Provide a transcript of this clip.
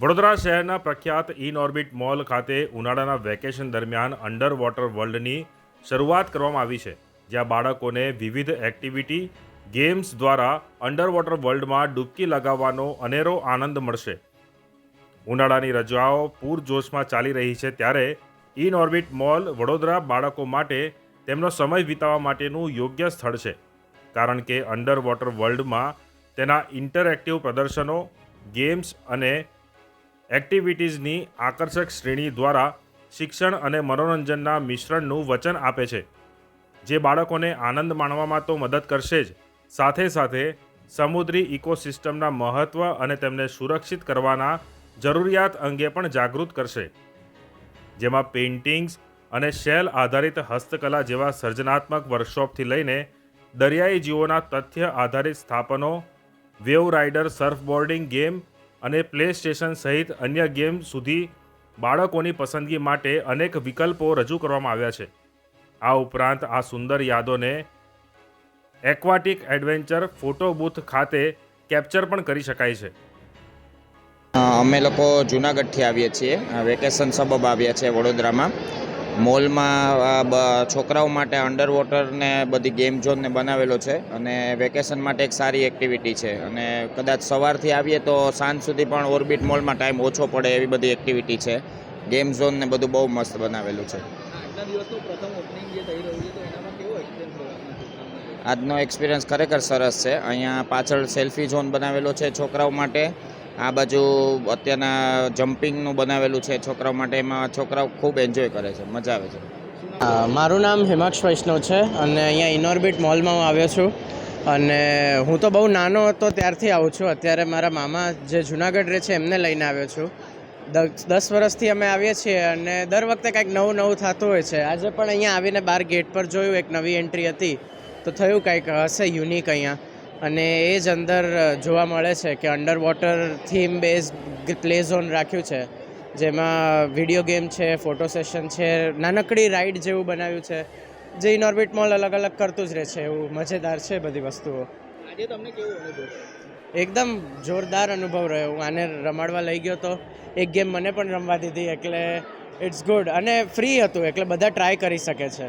વડોદરા શહેરના પ્રખ્યાત in orbit mall ખાતે ઉનાળાના વેકેશન દરમિયાન અંડર વોટર વર્લ્ડની શરૂઆત કરવામાં આવી છે, જ્યાં બાળકોને વિવિધ એક્ટિવિટી ગેમ્સ દ્વારા અંડર વોટર વર્લ્ડમાં ડૂબકી લગાવવાનો અનેરો આનંદ મળશે. ઉનાળાની રજાઓ પૂરજોશમાં ચાલી રહી છે ત્યારે ઇન ઓર્બિટ મોલ વડોદરા બાળકો માટે તેમનો સમય વિતાવવા માટેનું યોગ્ય સ્થળ છે, કારણ કે અંડર વોટર વર્લ્ડમાં તેના ઇન્ટરેક્ટિવ પ્રદર્શનો, ગેમ્સ અને એક્ટિવિટીઝની આકર્ષક શ્રેણી દ્વારા શિક્ષણ અને મનોરંજનના મિશ્રણનું વચન આપે છે, જે બાળકોને આનંદ માણવામાં તો મદદ કરશે જ. સાથે સાથે, સમુદ્રી ઇકોસિસ્ટમના મહત્ત્વ અને તેમને સુરક્ષિત કરવાના જરૂરિયાત અંગે પણ જાગૃત કરશે. જેમાં પેઇન્ટિંગ્સ અને શેલ આધારિત હસ્તકલા જેવા સર્જનાત્મક વર્કશોપથી લઈને દરિયાઈ જીવોના તથ્ય આધારિત સ્થાપનો, વેવ રાઇડર, સર્ફબોર્ડિંગ ગેમ અને પ્લે સ્ટેશન સહિત અન્ય ગેમ સુધી બાળકોની પસંદગી માટે અનેક વિકલ્પો રજૂ કરવામાં આવ્યા છે. આ ઉપરાંત આ સુંદર યાદોને એક્વાટિક એડવેન્ચર ફોટો બૂથ ખાતે કેપ્ચર પણ કરી શકાય છે. અમે લોકો જુનાગઢથી આવીએ છીએ. વેકેશન સબબ આવ્યા છે વડોદરામાં. મોલમાં છોકરાઓ માટે અંડર વોટરને બધી ગેમ ઝોનને બનાવેલો છે અને વેકેશન માટે એક સારી એક્ટિવિટી છે. અને કદાચ સવારથી આવીએ તો સાંજ સુધી પણ ઓર્બિટ મોલમાં ટાઈમ ઓછો પડે એવી બધી એક્ટિવિટી છે. ગેમ ઝોન ને બધું બહુ મસ્ત બનાવેલું છે? આજનો એક્સપિરિયન્સ ખરેખર સરસ છે. અહીંયા પાછળ સેલ્ફી ઝોન બનાવેલો છે છોકરાઓ માટે. આ બાજુ અત્યારના જમ્પિંગનું બનાવેલું છે છોકરાઓ માટે, એમાં છોકરાઓ ખૂબ એન્જોય કરે છે, મજા આવે છે. મારું નામ હિમાક્ષ વૈષ્ણવ છે અને અહીંયા ઇનોર્બિટ મોલમાં હું આવ્યો છું. અને હું તો બહુ નાનો હતો ત્યારથી આવું છું. અત્યારે મારા મામા જે જુનાગઢ રહે છે એમને લઈને આવ્યો છું. દસ વર્ષથી અમે આવીએ છીએ અને દર વખતે કંઈક નવું નવું થતું હોય છે. આજે પણ અહીંયા આવીને બહાર ગેટ પર જોયું, એક નવી એન્ટ્રી હતી. તો થયું કંઈક હશે યુનિક અહીંયા. અને એ જ અંદર જોવા મળે છે કે under water theme base play zone રાખ્યું છે જેમાં વીડિયો ગેમ છે ફોટો સેશન છે નાનકડી રાઈડ જેવું બનાવ્યું છે જે ઇનોર્બિટ મોલ અલગ અલગ કરતું જ રહે છે એવું મજેદાર છે બધી વસ્તુઓ. આજે તમને કેવું અનુભવ એકદમ જોરદાર અનુભવ રહ્યો. હું આને રમાડવા લઈ ગયો તો. એક ગેમ મને પણ રમવા દીધી એટલે ઇટ્સ ગુડ અને ફ્રી હતું એટલે બધા ટ્રાય કરી શકે છે.